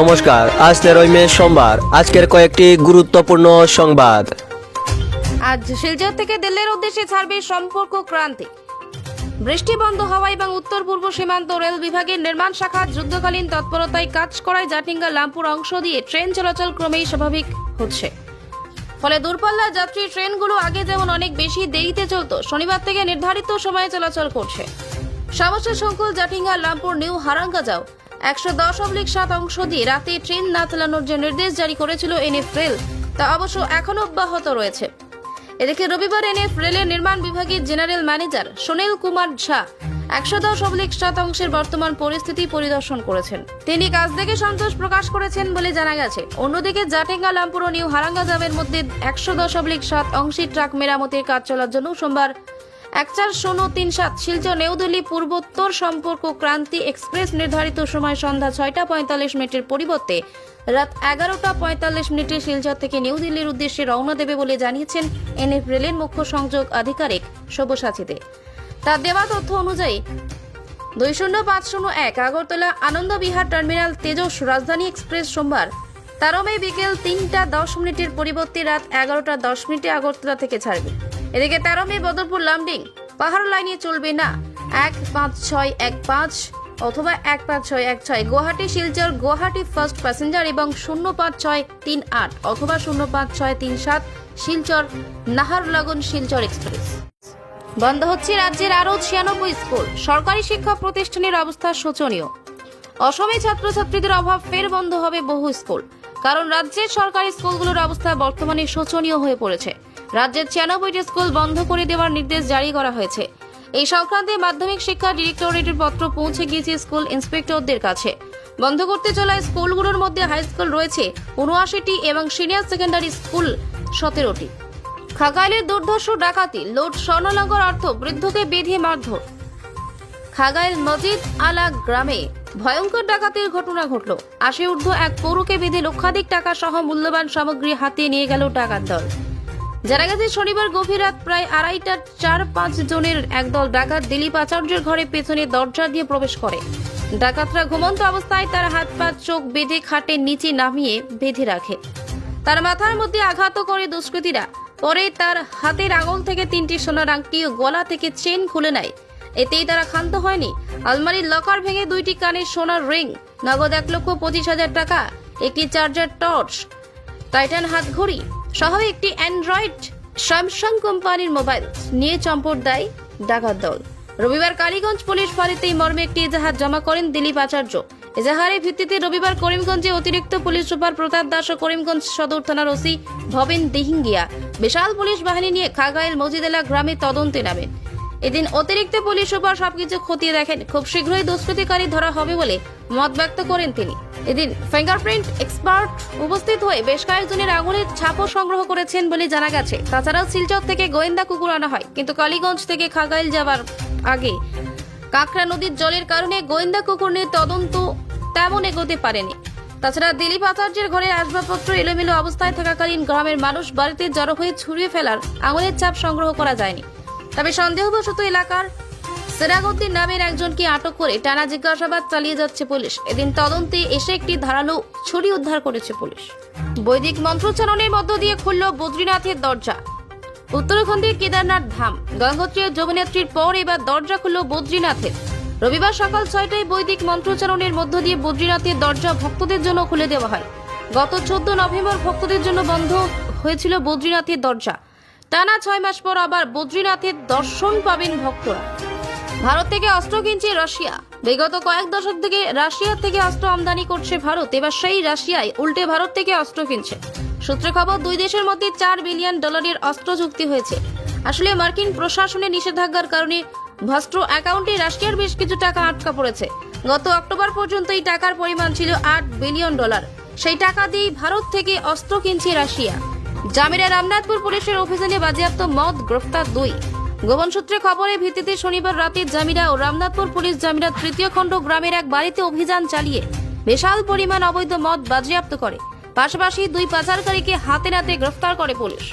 নমস্কার, আজ তেরোই মে সোমবার, আজকের কয়েকটি গুরুত্বপূর্ণ সংবাদ। আজ শিলচর থেকে দিল্লির উদ্দেশ্যে ছাড়বে সম্পর্ক ক্রান্তি। বৃষ্টি বন্ধ হওয়া এবং উত্তর পূর্ব সীমান্ত রেল বিভাগের নির্মাণ শাখা যুদ্ধকালীন তৎপরতায় কাজ করায় জাটিঙ্গা লামপুর অংশ দিয়ে ট্রেন চলাচল ক্রমেই স্বাভাবিক হচ্ছে। ফলে দূরপাল্লার যাত্রী ট্রেনগুলো আগে যেমন অনেক বেশি দেরিতে চলত, শনিবার থেকে নির্ধারিত সময়ে চলাচল করছে। সমস্যা সংকুল, জাটিঙ্গা, লামপুর, নিউ হারাঙ্গা যাও একশো দশ অব্লিক সাত অংশ দিয়ে রাতে ট্রেন না চালানোর যে নির্দেশ জারি করেছিল এনএফ রেল, তা অবশ্য এখনও অব্যাহত রয়েছে। এদিকে রবিবার এনএফ রেলের নির্মাণ বিভাগের জেনারেল ম্যানেজার সুনীল কুমার ঝা একশো দশ অব্লিক সাত অংশের বর্তমান পরিস্থিতি পরিদর্শন করেছেন। তিনি কাজ দেখে সন্তোষ প্রকাশ করেছেন বলে জানা গেছে। অন্যদিকে জাটেঙ্গা, লামপুর ও নিউ হারাঙ্গা জামের মধ্যে একশো দশ অব্লিক সাত অংশের ট্রাক মেরামতির কাজ চলার জন্য সোমবার এক চার শূন্য তিন সাত শিলচর নিউদিল্লি পূর্বোত্তর সম্পর্ক ক্রান্তি এক্সপ্রেস নির্ধারিত সময় সন্ধ্যা ছয়টা পঁয়তাল্লিশ মিনিটের পরিবর্তে রাত এগারোটা পঁয়তাল্লিশ মিনিটে শিলচর থেকে নিউ দিল্লির উদ্দেশ্যে রওনা দেবে বলে জানিয়েছেন এনএফ রেলের মুখ্য সংযোগ আধিকারিক সব্যসাচীতে। তার দেওয়া তথ্য অনুযায়ী দুই শূন্য পাঁচ শূন্য এক আগরতলা আনন্দবিহার টার্মিনাল তেজস রাজধানী এক্সপ্রেস সোমবার তেরো মে বিকেল তিনটা দশ মিনিটের পরিবর্তে রাত এগারোটা দশ মিনিটে আগরতলা থেকে ছাড়বে। এদিকে তেরো মে বদরপুর লামডিং। পাহাড় লাইনে চলবে না। এক পাঁচ ছয় এক পাঁচ অথবা এক পাঁচ ছয় এক ছয়। গুয়াহাটি, শিলচর, গুয়াহাটি ফার্স্ট প্যাসেঞ্জার এবং শূন্য পাঁচ ছয় তিন আট অথবা শূন্য পাঁচ ছয় তিন সাত শিলচর নাহারলাগুন শিলচর এক্সপ্রেস বন্ধ হচ্ছে রাজ্যের আরও ছিয়ানব্বই স্কুল। সরকারি শিক্ষা প্রতিষ্ঠানের অবস্থা শোচনীয়। অসমে ছাত্রছাত্রীদের অভাব ফের বন্ধ হবে বহু স্কুল। কারণ রাজ্যের সরকারি স্কুলগুলোর অবস্থা বর্তমানে শোচনীয় হয়ে পড়েছে। রাজ্যের ছিয়ানব্বইটি স্কুল বন্ধ করে দেওয়ার নির্দেশ জারি করা হয়েছে। এই সংক্রান্তে মাধ্যমিক শিক্ষা ডিরেক্টরেটের পত্র পৌঁছে গিয়েছে স্কুল ইন্সপেক্টরদের কাছে। বন্ধ করতে চলা স্কুলগুলোর মধ্যে হাই স্কুল রয়েছে উনআশিটি এবং সিনিয়র সেকেন্ডারি স্কুল সতেরোটি। খাগাইলের দুর্ধর্ষ ডাকাতি, লোড স্বর্ণলঙ্কর অর্থ বৃদ্ধকে বেঁধে মারধর। খাগাইল মজিদ আলা গ্রামে ভয়ঙ্কর ডাকাতির ঘটনা ঘটল। আশি ঊর্ধ্ব এক পৌরকে বেঁধে লক্ষাধিক টাকা সহ মূল্যবান সামগ্রী হাতিয়ে নিয়ে গেল ডাকাত দল জানা গেছে, শনিবার গভীর রাত প্রায় আড়াইটার চার পাঁচ জনের একদল ডাকাত দিলীপ আচার্যের ঘরে পেছনে দরজা দিয়ে প্রবেশ করে। ডাকাতরা ঘুমন্ত অবস্থায় তার হাত পা, চোখ বেঁধে খাটের নিচে নামিয়ে বেঁধে রাখে। তার মাথার মধ্যে আঘাত করে দুষ্কৃতীরা। পরে তার হাতের আঙুল থেকে তিনটি সোনার আংটি ও গলা থেকে চেন খুলে নেয়। এতেই তারা ক্ষান্ত হয়নি। আলমারির লকার ভেঙে দুইটি কানের সোনার রিং, নগদ এক লক্ষ পঁচিশ হাজার টাকা, একটি চার্জার টর্চ, টাইটান হাত ঘড়ি সহ একটি অ্যান্ড্রয়েড স্যামসাং কোম্পানির মোবাইল নিয়ে চম্পট দেয় ডাকাত দল। রবিবার কালীগঞ্জ পুলিশ ফাঁড়িতে এই মর্মে একটি এজাহার জমা করেন দিলীপ আচার্য। এজাহারের ভিত্তিতে রবিবার করিমগঞ্জে অতিরিক্ত পুলিশ সুপার প্রতাপ দাস ও করিমগঞ্জ সদর থানার ওসি ভবেন দিহিঙ্গিয়া বিশাল পুলিশ বাহিনী নিয়ে খাগাইল মজিদেলা গ্রামে তদন্তে নামেন। এদিন অতিরিক্ত পুলিশ সুপার সবকিছু খতিয়ে দেখেন, খুব শীঘ্রই দুষ্কৃতিকারী ধরা হবে বলে মত ব্যক্ত করেন তিনি। এদিন ফিঙ্গারপ্রিন্ট এক্সপার্ট উপস্থিত হয়ে বেশ কয়েকজনের আঙুলের ছাপও সংগ্রহ করেছেন বলে জানা গেছে। তাছাড়াও শিলচর থেকে গোয়েন্দা কুকুর আনা হয়, কিন্তু কালীগঞ্জ থেকে খাগাইল যাবার আগে কাঁকড়া নদীর জলের কারণে গোয়েন্দা কুকুর নিয়ে তদন্ত তেমন এগোতে পারেনি। তাছাড়া দিলীপ আচার্যের ঘরের আসবাবপত্র এলোমেলো অবস্থায় থাকাকালীন গ্রামের মানুষ বাড়িতে জড়ো হয়ে ছুড়িয়ে ফেলার আঙুলের ছাপ সংগ্রহ করা যায়নি। তবে সন্দেহবশত এলাকার সেরাগদ্দিন নামের একজনকে আটক করে টানা জিজ্ঞাসাবাদ চালিয়ে যাচ্ছে পুলিশ। এদিন তদন্তে এসে একটি ধারালো ছুরি উদ্ধার করেছে পুলিশ। বৈদিক মন্ত্রোচ্চারণের মধ্য দিয়ে খুলল বদ্রীনাথের দরজা। উত্তরাখণ্ডের কেদারনাথ ধাম। গঙ্গোত্রী ও যমুনেত্রীর পর এবার দরজা খুলল বদ্রীনাথের। রবিবার সকাল ছয়টায় বৈদিক মন্ত্রোচ্চারণের মধ্য দিয়ে বদ্রীনাথের দরজা ভক্তদের জন্য খুলে দেওয়া হয়। গত চোদ্দ নভেম্বর ভক্তদের জন্য বন্ধ হয়েছিল বদ্রীনাথের দরজা। টানা ছয় মাস পর আবার বদ্রীনাথের দর্শন পাবেন ভক্তরা। ভারত থেকে অস্ত্র কিনছে রাশিয়া। বিগত কয়েক দশক থেকে রাশিয়া থেকে অস্ত্র আমদানি করছে ভারত, এবার সেই রাশিয়ায় উল্টে ভারত থেকে অস্ত্র কিনছে। সূত্রে খবর, দুই দেশের মধ্যে চার বিলিয়ন ডলারের অস্ত্র চুক্তি হয়েছে। আসলে মার্কিন প্রশাসনের নিষেধাজ্ঞার কারণে ভস্ত্র অ্যাকাউন্টে রাশিয়ার বেশ কিছু টাকা আটকা পড়েছে। গত অক্টোবর পর্যন্ত এই টাকার পরিমাণ ছিল আট বিলিয়ন ডলার। সেই টাকা দিয়েই ভারত থেকে অস্ত্র কিনছে রাশিয়া। জামিরা রামনাথপুর পুলিশের অভিযানে বাজেয়াপ্ত মদ গ্রেফতার দুই। গোপন সূত্রে খবরের ভিত্তিতে শনিবার রাতে জামিরা ও রামনাথপুর পুলিশ জামিরা তৃতীয় খণ্ড গ্রামের এক বাড়িতে অভিযান চালিয়ে বিশাল পরিমাণ অবৈধ মদ বাজেয়াপ্ত করে। পাশাপাশি দুই পাচারকারীকে হাতে নাতে গ্রেফতার করে পুলিশ।